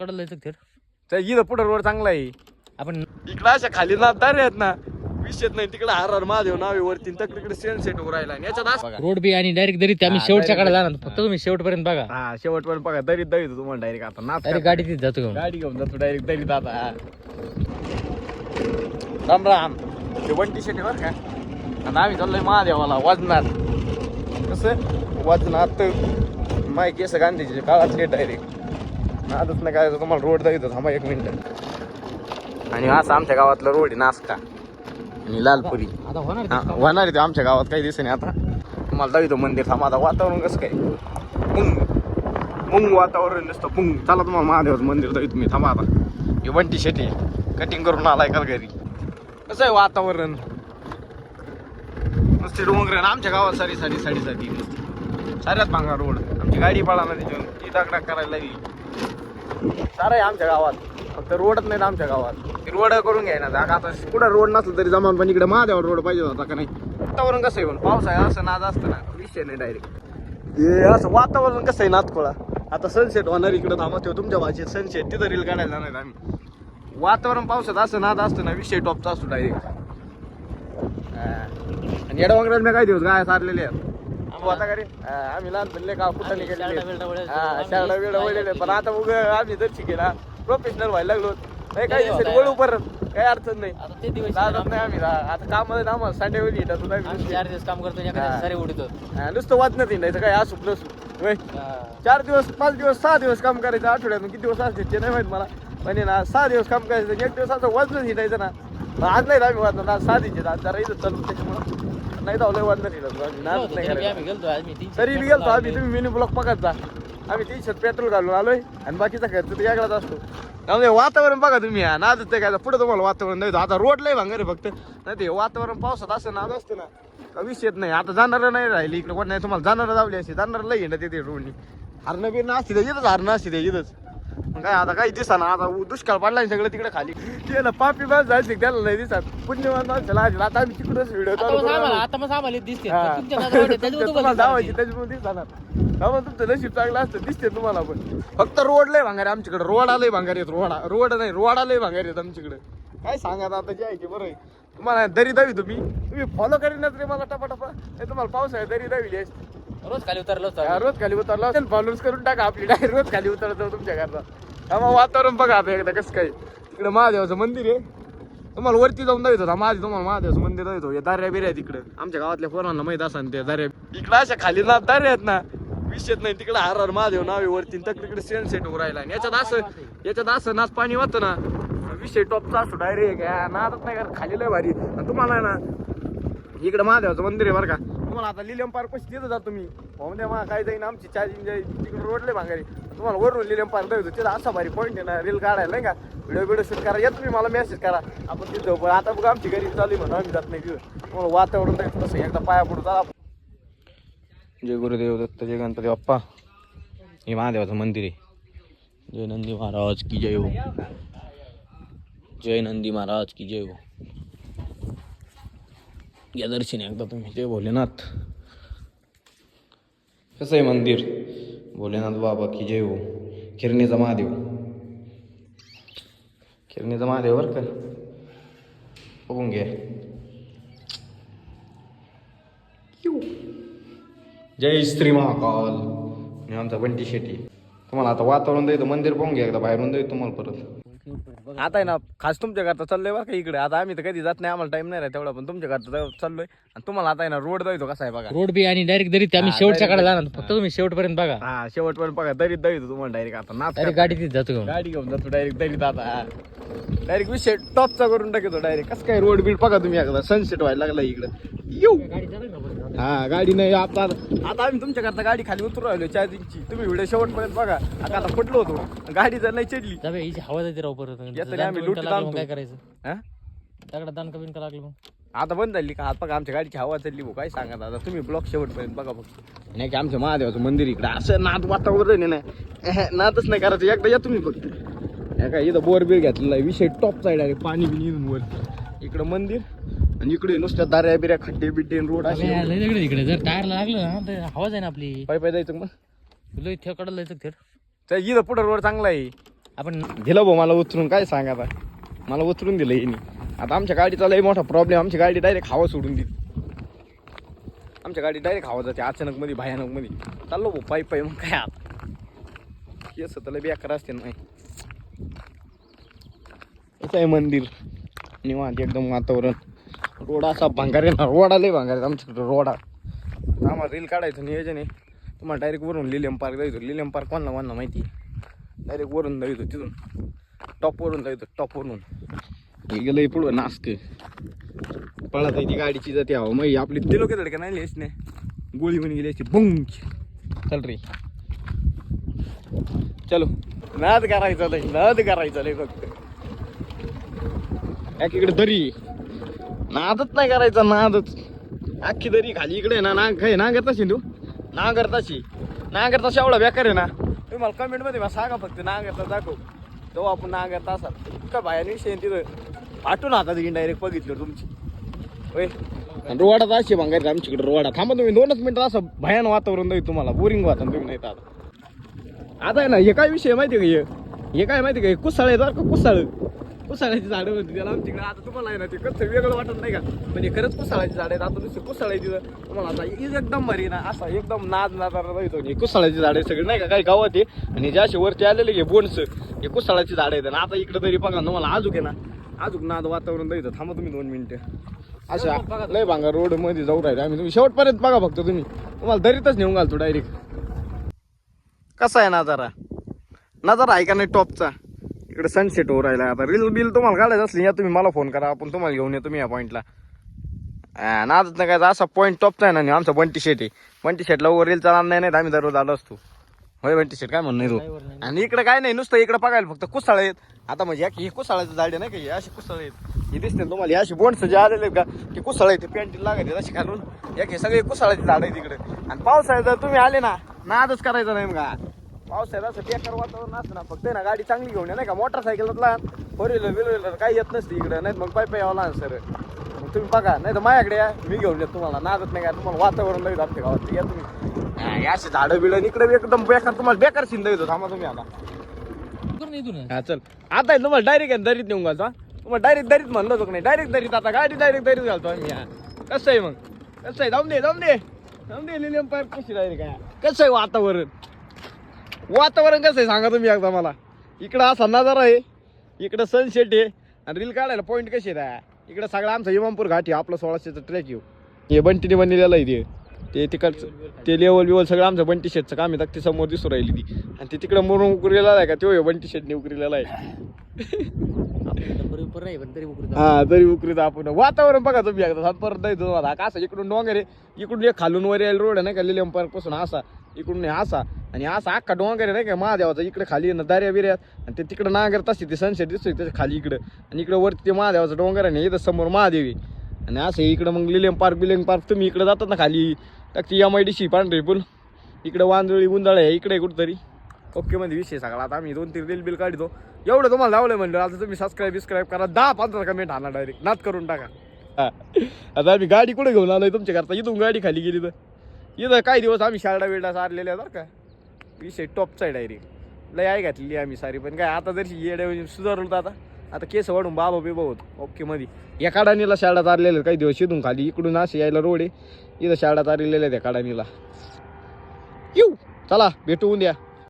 कडलं थेट तर इथं पुढं रोड चांगला आहे. आपण इकडं अशा खाली ना दारे आहेत ना विषयच नाही. तिकडे हार हार महादेव नावे वरती तक तिकडे सेन सेट उभं राहिला आणि याच्यात असं- रोड बी आणि डायरेक्ट दरी आम्ही हा, शेवटच्या direct कडे जाणार. फक्त तुम्ही शेवटपर्यंत बघा. हा शेवट पण बघा. दरीत दरीत तुम्हाला डायरेक्ट आता. नाच डायरेक्ट करता. गाडी तिथे जातो घेऊन. गाडी घेऊन जातो डायरेक्ट दरीत आता. राम राम. ते वन टी शर्ट बरं का? आणि आम्ही चाललोय महादेवाला वाजणार कसं? वाजनात. माय केस गांधीचे काळातले डायरेक्ट नादच नाही काय तुम्हाला रोड दाखवतो थांबा एक मिनिट. आणि असं आमच्या गावातलं रोड आहे नासका आणि लालपुरी. आता होणार होणार आहे ते आमच्या गावात काही दिवस नाही आता. तुम्हाला दाखवतो मंदिर थांबा आता वातावरण कसं काय? मुंग मुंग वातावरण नसतं मुंग चला तुम्हाला महादेवाचं मंदिर दाखवतो तुम्ही थांबा आता. हे वंटी शेटी कटिंग करून आलाय का घरी कसं आहे वातावरण? नुसते डोंगर आणि आमच्या गावात सारी सारी साडी साठी साऱ्यात भांगा रोड. आमची गाडी पळा ना त्याच्यावर ती दागडाग करायला लागली. सारं आहे आमच्या गावात. फक्त रोडच नाही आमच्या गावात. रोड करून घ्यायना जागा आता कुठं रोड नसलं तरी जमान पण इकडे महादेवावर रोड पाहिजे होता का नाही? वातावरण कसं आहे पण? पाऊस आहे असं नाद असतं ना. विषय नाही डायरेक्ट हे असं वातावरण कसं आहे नातकोळा आता सनसेट होणार इकडे थांबा. ठेव तुमच्या भाषेत सनसेट तिथं रील काढायला जाणार आम्ही. वातावरण पावसात असं नाद असतं ना विषय टॉपचा असतो डायरेक्ट आणि येडा वगैरे मी काय दिवस गाय सारलेले आहेत? आम्ही आता हा, आम्ही लहानपणी का कुठं निघालेले? हा शाळा वेळ वळलेले पण आता उग आम्ही जर शिकेला प्रोफेशनल व्हायला लागलो. नाही काही दिवसांनी वळू परत. काही अडचण नाही. ते दिवस जात नाही आम्ही. आता कामामध्ये ना आम्हाला संडे वेळी तुला चार दिवस काम करतो सारे उडतो नुसतं वाचण्यात नाही काय असू नसू चार दिवस पाच दिवस सहा दिवस काम करायचं. आठवड्यातून किती दिवस असते ते नाही माहीत मला. आहे ना सहा दिवस काम करायचं एक दिवस असं वजनच हिटायचं ना. मग आज नाही आम्ही वाजणार आज सहा दिवशी आज जरा इथं चालू त्याच्यामुळं. नाही आम्ही नाच नाही तरी बी गेलतो आम्ही तुम्ही मिनी ब्लॉक जा. आम्ही तीनशे पेट्रोल घालून आलोय आणि बाकीचा खर्च तर वेगळाच असतो. त्यामुळे वातावरण बघा तुम्ही नादच ते काय पुढे तुम्हाला वातावरण नाही आता रोड लय भांगर फक्त. नाही ते वातावरण पावसात असं नाद असतं ना का विषयच नाही. आता जाणार नाही राहिली इकडे कोण नाही तुम्हाला जाणार जावली असे जाणार लय हिंडत येते रोडनी हरणं बिरणं असते ते इथंच हरणं असते ते इथंच काय आता काही दिसा ना आता दुष्काळ पडला सगळं तिकडे खाली. त्याला पापी माणसं जायचं त्याला नाही दिसत. पुण्यवान माणसाला आधी. आता आम्ही तिकडच व्हिडिओ आता मग आम्हाला दिसते. तुम्हाला. त्याच्यामुळे दिसणार तुमचं नशीब चांगलं असतं दिसते तुम्हाला पण. फक्त रोड लय भांगार आमच्याकडे. रोड आलंय भांगार येत रोड. रोड नाही रोड आलंय भांगार येत आमच्याकडे. काय सांगा आता जे आहे ते बरं तुम्हाला दरी दावी तुम्ही. तुम्ही फॉलो करीनच रे मला टपाटपा. हे तुम्हाला पाऊस आहे दरी दावी रोज खाली उतरलो होतो रोज खाली उतरला फॉलोअर्स करून टाका आपली. डायरेक्ट रोज खाली उतरतो जाऊ तुमच्या घरचा त्यामुळे वातावरण बघा आता एकदा कसं काय. तिकडे महादेवाचं मंदिर आहे. तुम्हाला वरती जाऊन दाखवतो. होता माझी तुम्हाला महादेवाचं मंदिर दाखवतो. या दार्या बिर्या तिकडे आमच्या गावातल्या पोरांना माहीत असा त्या दार्या. इकडं अशा खाली ना दार्या आहेत ना विषयच नाही. तिकडे हर हर महादेव नावे वरती. तक तिकडे सनसेट उभं राहिला. आणि याच्यात असं याच्यात असं नाच पाणी वाहतं ना विषय टॉपचा असतो डायरेक्ट नादच नाही खाली लय भारी. तुम्हाला आहे ना इकडे महादेवाचं मंदिर आहे बरं का. तुम्हाला आता लिलियम पार्क पाशी तिथं जा तुम्ही? म्हणजे मग काय जाईन आमची चार्जिंग तिकडे रोडले भांगारी. तुम्हाला वरून लिलियम पार्क दाखवतो तिथं असा भारी पॉईंट आहे ना रील काढायला नाही का? व्हिडिओ व्हिडिओ शूट करा. या तुम्ही मला मेसेज करा. आपण तिथं पण आता बघा आमची घरी चालू आहे म्हणून आम्ही जात नाही तिथं. तुम्हाला वातावरण जायचं तसं एकदा पाया पडू चला जय गुरुदेव दत्त जय गणपती बाप्पा. हे महादेवाचं मंदिर आहे. जय नंदी महाराज की जय हो. जय नंदी महाराज की जय हो. या दर्शनी एकदा तुम्ही. जय भोलेनाथ. कसं आहे मंदिर? भोलेनाथ बाबा की जय हो. खिरणीचा महादेव. खिरणीचा महादेव बरं का? बघून घ्या. जय श्री महाकाल. आणि आमचा बंटी शेट्टी. तुम्हाला आता वातावरण द्यायचं मंदिर पाहून घ्या एकदा बाहेरून देतो तुम्हाला परत. आता आहे ना खास तुमच्या घरचा चाललोय बरं का इकडे. आता आम्ही तर कधी जात नाही आम्हाला टाइम नाही राहत तेवढा पण तुमच्या घरचा चाललोय. आणि तुम्हाला आता आहे ना रोड जायचो कसा आहे बघा. रोड बी आणि डायरेक्ट दरी आम्ही हा, शेवटच्या कडे जाणार फक्त तुम्ही शेवटपर्यंत बघा. हा शेवट पण बघा. दरीत दावितो तुम्हाला डायरेक्ट आता. नाच डायरेक्ट गाडी तिथे जातो घेऊन. गाडी घेऊन जातो डायरेक्ट दरीत आता. डायरेक्ट विषय टॉपचा करून टाकतो डायरेक्ट कसं काय रोड बीड बघा तुम्ही एकदा. सनसेट व्हायला लागला इकडं. येऊ. हा गाडी नाही आता. आता आम्ही तुमच्या करता गाडी खाली उतरू राहिलो चार्जिंगची. तुम्ही व्हिडिओ शेवटपर्यंत बघा. आता आता फुटलो होतो. गाडी जर नाही हिची हवा जाते राव परत. येतं आम्ही कमी लुटी का लागलं मग ताणतो. काय करायचं? हा? त्याकडे दान कमी का लागलं मग. आता बंद झाली का? आता बघा आमच्या गाडीची हवा चालली भाऊ. काय सांगा आता? तुम्ही ब्लॉक शेवटपर्यंत बघा फक्त. नाही की आमच्या महादेवाचं मंदिर इकडे. असं नाद वातावरण आहे ना एहे, नादच नाही करायचं. एकदा या तुम्ही फक्त. हे काय इथं बोर बिर घेतलेला आहे. विषय टॉप साईड आहे. पाणी बिनी वर. इकडं मंदिर. आणि इकडे नुसत्या दाऱ्या बिऱ्या खड्डे बिड्डे रोड असे. लय लय दगड इकडे. जर टायरला लागलं ना तर हवा जाईन आपली. पाय पाय जायचं मग? तुला इथे कडलं जायचं थेट तर इथं पुढं रोड चांगला आहे. आपण दिलं भाऊ मला उतरून. काय सांगा आता? मला उतरून दिलं येईनी आता आमच्या गाडीचा लई मोठा प्रॉब्लेम आमची गाडी डायरेक्ट हवा सोडून दिली आमच्या गाडी डायरेक्ट हवा जाते अचानक मध्ये भयानकमध्ये. चाललो भाऊ पायी पायी मग काय आता? केस त्याला बेकार असते नाही असं आहे मंदिर. निवांत एकदम वातावरण. रोड असा भांगार आहे ना रोडा लय भांगार आहे आमच्याकडे रोडा. आम्हाला रील काढायचं नियोजन आहे तुम्हाला डायरेक्ट वरून लिलियम पार्क जायचो. लिलियम पार्क कोणाला कोणाला माहिती डायरेक्ट वरून जायचो तिथून. टॉपवरून जायचो टॉपवरून हे गेलं पुढं नाचते पळा आहे ती गाडीची जाते हवा मग आपली ते लोक का नाही लिहिस नाही गोळी म्हणून गेली असते बुंग. चल रे. चलो. नाद करायचं नाही नाद करायचं नाही फक्त. एकीकडे दरी. नादच नाही करायचा नादच. अख्खी दरी खाली इकडे आहे ना नाग काय नांगरत अशी तू? नांगरताशी अशी एवढा बेकार आहे ना. तुम्ही मला कमेंटमध्ये मला सांगा फक्त नांगरता दाखव. तो आपण नांगरता असाल इतका बाहेर विषय तिथं. आठून आता घेऊन डायरेक्ट बघितलं तुमची. होय? आणि रोडात अशी भांगायचं आमच्याकडे रोडा थांबा तुम्ही दोनच मिनिटं असं भयान वातावरण देईल तुम्हाला. बोरिंग वाता तुम्ही नाही आता. आता आहे ना हे काय विषय माहिती आहे का हे? हे काय माहिती का हे? कुसाळ आहे का कुसाळ? कुसाळाची झाडं होती त्याला आमच्याकडे. आता तुम्हाला आहे ना ते कसं वेगळं वाटत नाही का? पण हे खरंच कुसाळाची झाड आहेत. आता नुसते कुसाळ आहे तिथं तुम्हाला आता एकदम भारी ना असा एकदम नाद नादारा येतो हे कुसाळाची झाड आहे सगळे नाही का? काही गावात आहे. आणि जे असे वरती आलेले हे बोन्स हे कुसाळाची झाड आहेत. आणि आता इकडे तरी बघा तुम्हाला आजूक आहे ना आजूक नाद वातावरण द्यायचं थांबा तुम्ही दोन मिनिटं. अशा लय भांगा रोडमध्ये जाऊ राहिले आम्ही. तुम्ही शेवटपर्यंत बघा फक्त तुम्ही. तुम्हाला दरीतच नेऊन घालतो डायरेक्ट कसा आहे नजारा? नजारा आहे का नाही टॉपचा? इकडे सनसेट हो राहिला आता. रील बिल तुम्हाला काढायचं असली या तुम्ही मला फोन करा. आपण तुम्हाला घेऊन येतो मी या पॉईंटला नादच नाही काय असा पॉईंट टॉपचा आहे ना आमचा बंटी शेट आहे. बंटी शेटला वर रील चालणार नाही आम्ही दररोज आलो असतो. होय बंटी शेट काय म्हणणं नाही तो आणि इकडे काय नाही नुसतं इकडे बघायला फक्त कुसाळ आहेत. आता म्हणजे या की हे कुसाळाचं झाड आहे नाही का हे असे कुसाळ आहेत. हे दिसते तुम्हाला हे असे बोंड्स जे आलेले आहेत का ते कुसाळ आहेत ते पेंटिंग लागत असे घालून एक हे सगळे कुसाळाचे झाड आहेत तिकडे आणि पावसाळ्यात जर तुम्ही आले ना नादच करायचं नाही का पावसाळ्यात असं बेकार वातावरण असतं ना फक्त ना गाडी चांगली घेऊन या नाही का? मोटरसायकलला फोर व्हीलर विल व्हीलर काही येत नसते इकडे. नाही मग पाय पाय यावं लागेल सर. मग तुम्ही बघा नाही तर माझ्याकडे या. मी घेऊन येतो तुम्हाला. नादत नाही का? तुम्हाला वातावरण लागेल आमच्या गावात या तुम्ही. असे झाडं बिडं इकडे एकदम बेकार तुम्हाला बेकार शिंद येतो थांबा तुम्ही आता. हा चल. आता तुम्हाला डायरेक्ट दरीत नेऊन घालतो. तुम्हाला डायरेक्ट दरीत म्हणलं नाही? डायरेक्ट दरीत. आता गाडी डायरेक्ट दरीत घालतो आम्ही कसं आहे मग? कसं आहे? जाऊन दे जाऊन दे. जाऊन दे लिलियम पार्क कशी डायरेक्ट काय कसं आहे वातावरण? वातावरण कसं आहे? सांगा तुम्ही एकदा मला. इकडं असा नजारा आहे. इकडं सनसेट आहे. आणि रील काढायला पॉईंट कसे आहेत इकडं सगळं आमचा इमामपूर घाट आहे. आपलं सोळाशेचं ट्रॅक येऊ हे बंटीने बनलेलं आहे ते. ते तिकडचं ते लेवल बिवल सगळं आमचं बंटी शेटचं काम आहे. ते समोर दिसू राहिली ती. आणि ते तिकडं मरून उकरलेला आहे का? तो हे बंटी शेटने उकरलेला आहे. हा तरी उकरीत आपण. वातावरण बघा तुम्ही एकदा. परत नाही तुम्हाला. का असं इकडून डोंगर आहे. इकडून एक खालून वर यायला रोड आहे नाही का? पार्कपासून असा. इकडून हे असा. आणि असा अख्खा डोंगर आहे नाही का महादेवाचा. इकडे खाली आहे ना दर्या बिर्यात आणि ते तिकडे नांगर असते ते सनसेट दिसतोय त्याच्याखाली इकडं. आणि इकडे वरती ते महादेवाचा डोंगर आहे आणि इथं समोर महादेवी. आणि असं इकडं मग लिलेम पार्क बिलेम पार्क तुम्ही इकडे जातात ना खाली. टाकती एम आय डी सी पांढरी पूल इकडे वांजळी आहे इकडे कुठंतरी. ओके मध्ये विषय सगळा. आता आम्ही दोन तीन रील बिल काढतो. एवढं तुम्हाला लावलं म्हणलं आता तुम्ही सबस्क्राईब बिस्क्राईब करा. दहा पंधरा कमेंट आणा डायरेक्ट नात करून टाका. हा. आता आम्ही गाडी कुठे घेऊन आलोय तुमच्या करता इथून गाडी खाली गेली तर. इथं काही दिवस आम्ही शाळा बिळडा सारलेल्या बरं का. विषय टॉपचा आहे डायरेक्ट लय आहे घातलेली आम्ही सारी. पण काय आता जरी येड्या सुधारलो तर आता आता केस वाढून बाबा बिबा होत ओके मध्ये या काडानीला शाळा तारलेल्या काही दिवस इथून खाली इकडून असे यायला रोड आहे. इथं शाळा तारलेल्या त्या काडानीला येऊ चला भेटू द्या.